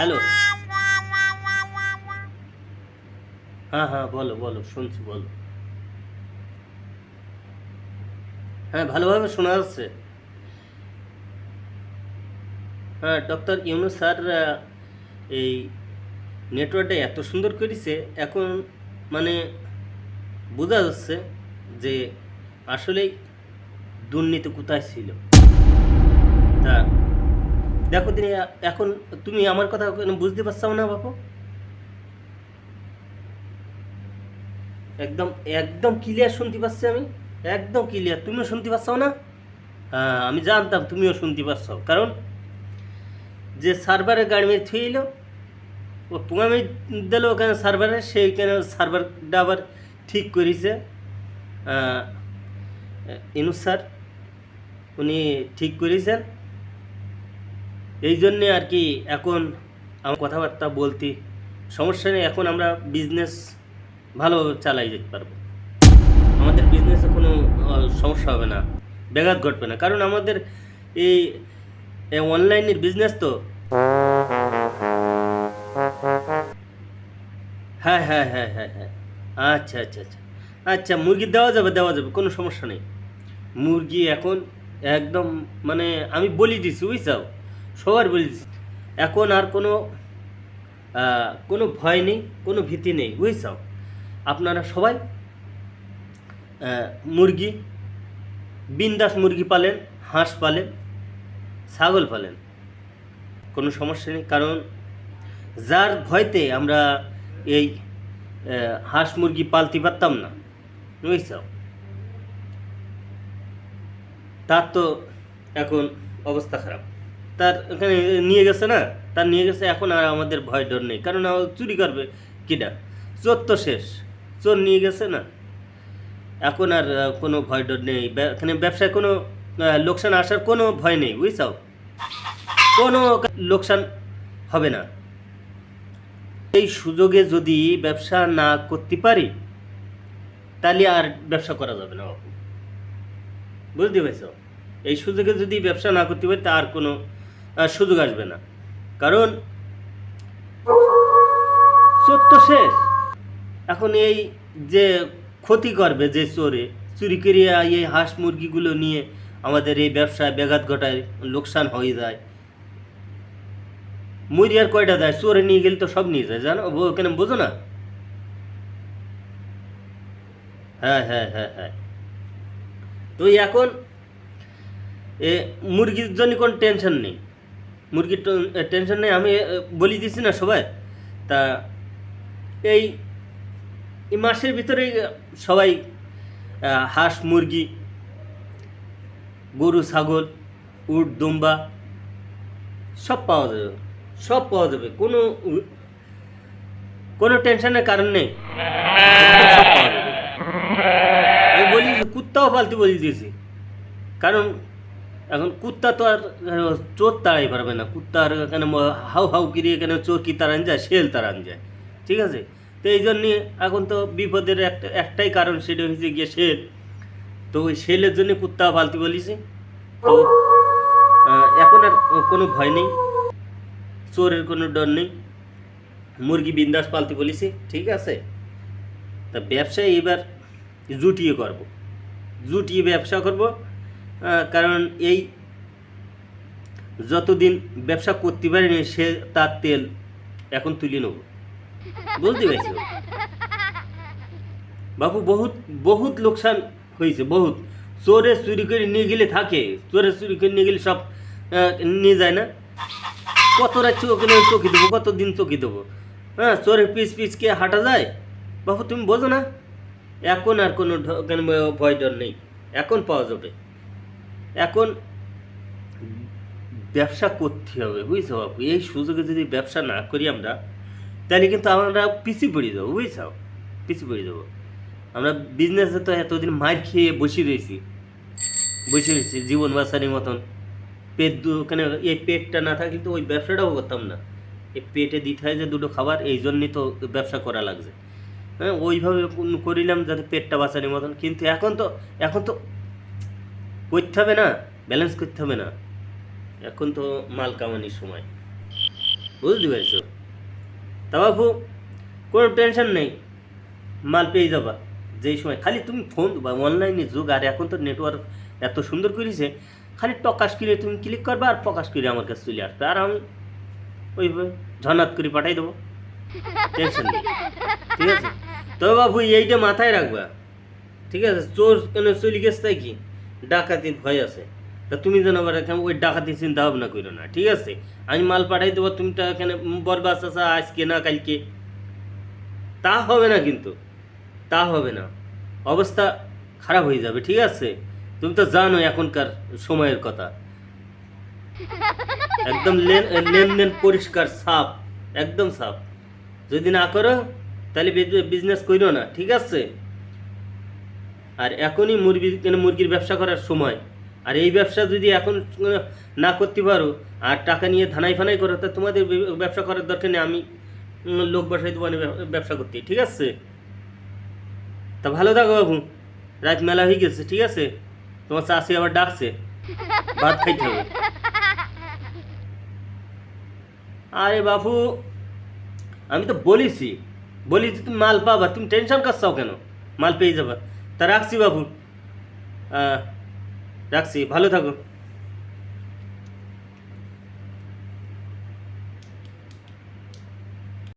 Hello হ্যাঁ হ্যাঁ বলো বলো, শুনছি, বলো। হ্যাঁ ভালোভাবে শোনা যাচ্ছে। হ্যাঁ ডক্টর ইউনুস স্যার এই নেটওয়ার্কটা এত সুন্দর করেছে, এখন মানে বোঝা যাচ্ছে যে আসলেই দুর্নীতি কোথায় ছিল। তা দেখো দিনে এখন তুমি আমার কথা বুঝতে পারছ না বাপু? একদম একদম ক্লিয়ার শুনতে পাচ্ছি আমি। একদম ক্লিয়ার তুমিও শুনতে পাচ্ছ না? হ্যাঁ আমি জানতাম তুমিও শুনতে পাচ্ছ কারণ যে সার্ভারে গাড়ি মেরে থুইল ও পুঙামি দিল ওখানে সার্ভারে সেইখানে সার্ভারটা আবার ঠিক করেছে। ইনুস স্যার উনি ঠিক করেছেন। এই জন্যে আর কি এখন আমার কথাবার্তা বলতে সমস্যা নেই, এখন আমরা বিজনেস ভালো চালাই যেতে পারব। আমাদের বিজনেসে কোনো সমস্যা হবে না, ব্যাঘাত ঘটবে না। কারণ আমাদের এই অনলাইনের বিজনেস তো। হ্যাঁ হ্যাঁ হ্যাঁ হ্যাঁ হ্যাঁ। আচ্ছা আচ্ছা আচ্ছা। আচ্ছা মুরগি দেওয়া যাবে দেওয়া যাবে, কোনো সমস্যা নেই। মুরগি এখন একদম মানে আমি বলি দিছি বুঝছাও সবার বলে দিছি এখন আর কোনো কোনো ভয় নেই, কোনো ভীতি নেই বুঝছাও আপনারা সবাই মুরগি, বিন্দাস মুরগি পালেন, হাঁস পালেন, ছাগল পালেন, কোনো সমস্যা নেই। কারণ যার ভয়তে আমরা এই হাঁস মুরগি পালতে পারতাম না বুঝছাও তার তো এখন অবস্থা খারাপ। তার এখানে নিয়ে গেছে না, তার নিয়ে গেছে, এখন আর আমাদের ভয় ডর নেই। কারণ চুরি করবে। কিটা চোর তো শেষ। চোর নিয়ে গেছে না। এখন আর কোনো ভয় ডর নেই। এখানে ব্যবসায় কোনো লোকসান আসার কোনো ভয় নেই, বুঝছাও? কোনো লোকসান হবে না। এই সুযোগে যদি ব্যবসা না করতে পারি, তাহলে আর ব্যবসা করা যাবে না বুঝতে পেরেছ? এই সুযোগে যদি ব্যবসা না করতে পারি, তা আর কোনো সুযোগ আসবে না। কারণ চোর তো শেষ। এখন এই যে ক্ষতি করবে যে চোরে, চুরি করিয়া এই হাঁস মুরগিগুলো নিয়ে আমাদের এই ব্যবসায় ব্যাঘাত ঘটায়, লোকসান হয়ে যায়। মুরগি আর কয়টা দেয়? চোরে নিয়ে গেলে তো সব নিয়ে যায়। জানো? ওখানে বোঝো না? হ্যাঁ হ্যাঁ হ্যাঁ হ্যাঁ। তো এখন এ মুরগির জন্য কোনো টেনশন নেই। মুরগির টেনশন নেই, আমি বলি দিছি না সবাই। তা এই মাসের ভিতরে সবাই হাঁস, মুরগি, গরু, ছাগল, উট, দুম্বা, সব পাওয়া যাবে, সব পাওয়া যাবে, কোনো কোনো টেনশনের কারণ নেই। বলি, কুত্তাও পালতে বলি দিয়েছি। কারণ এখন কুত্তা তো আর চোর তাড়াই পারবে না। কুত্তা আর এখানে হাউ হাউ কিরিয়ে এখানে চোর কি তাড়ান যায়? শেল তাড়ান যায়। ঠিক আছে? তো এই জন্যে এখন তো বিপদের একটা, একটাই কারণ সেটা হয়েছে গিয়ে শেল। তো ওই শেলের জন্য কুত্তা পালতে বলিছি। তো এখন আর কোনো ভয় নেই। চোরের কোনো ডর নেই। মুরগি বিন্দাস পালতে বলিছি। ঠিক আছে? তা ব্যবসায় এবার জুটিয়ে করব। জুটিয়ে ব্যবসা করব। কারণ এই যতদিন ব্যবসা করতে পারিনি, সে তার তেল এখন তুলে নেব। বুঝতে পারছ? বাবু বহুত বহুত লোকসান হয়েছে, বহুত। চোরে চুরি করে নিয়ে গেলে থাকে, চোরে চুরি করে নিয়ে গেলে সব নিয়ে যায় না। কত রাখছি ওখানে চকি দেবো কত দিন চকি দেবো। হ্যাঁ চোরের পিস পিস কে হাঁটা যায়? বাবু তুমি বোঝো না? এখন আর কোনো ভয় ডর নেই। এখন পাওয়া যাবে। এখন ব্যবসা করতে হবে, বুঝছ বাবু এই সুযোগে যদি ব্যবসা না করি আমরা, তাহলে কিন্তু আমরা পিছিয়ে পড়ে যাব, বুঝছ? পিছিয়ে পড়ে যাব। আমরা বিজনেসে তো এতদিন মার খেয়ে বসে রয়েছি বসে রয়েছি জীবন বাঁচানোর মতন। পেট দু, ওখানে এই পেটটা না থাকলে তো ওই ব্যবসাটাও করতাম না। এই পেটে দিতে হয় যে দুটো খাবার, এই জন্যই তো ব্যবসা করা লাগছে। হ্যাঁ ওইভাবে করিলাম যাতে পেটটা বাঁচানোর মতন, কিন্তু এখন তো এখন তো করতে হবে না ব্যালেন্স করতে হবে না। এখন তো মাল কামানির সময়। বুঝতে পারছ? তা বাবু, কোনো টেনশন নেই। মাল পেয়ে যাবা। যেই সময় খালি তুমি ফোন বা অনলাইনে যুগ, আর এখন তো নেটওয়ার্ক এত সুন্দর করেছে, খালি টকাশ কিনে তুমি ক্লিক করবে আর প্রকাশ করে আমার কাছে চলে আসবে। আর আমি ওই ঝনাত করে পাঠাই দেবো। টেনশন নেই। ঠিক আছে? তবে বাবু, এইটা মাথায় রাখবা। ঠিক আছে? চোর কেন চলে গেছে তাই কি? ডাকাতির ভয় আছে। তা তুমি যেন আবার এখানে ওই ডাকাতি চিন্তা ভাবনা করো না, ঠিক আছে? আমি মাল পাঠাই দেবো, তুমি তো এখানে বরবাস আসা আজকে না কালকে। তা হবে না কিন্তু, তা হবে না। অবস্থা খারাপ হয়ে যাবে, ঠিক আছে? তুমি তো জানো এখনকার সময়ের কথা। একদম লেন, লেনদেন পরিষ্কার সাফ, একদম সাফ। যদি না করো, তাহলে বিজনেস করো না, ঠিক আছে? আর এখনই মুরগি মুরগির ব্যবসা করার সময়? আর এই ব্যবসা যদি এখন না করতে পারো, আর টাকা নিয়ে ধানাই ফানাই করো, তা তোমাদের ব্যবসা করার দরকার নেই, আমি লোক বসাই দেবো ব্যবসা করতে, ঠিক আছে? তা ভালো থাকো বাবু, রাত মেলা হয়ে গেছে, ঠিক আছে? তোমার চাষি আবার ডাকছে, ভাত খাইতে হবে। আরে বাবু আমি তো বলিছি বলি তুমি মাল পাবা, তুমি টেনশন করছাও কেন? মাল পেয়ে যাবা। তা রাখছি বাবু। আহ, রাখছি ভালো থাকো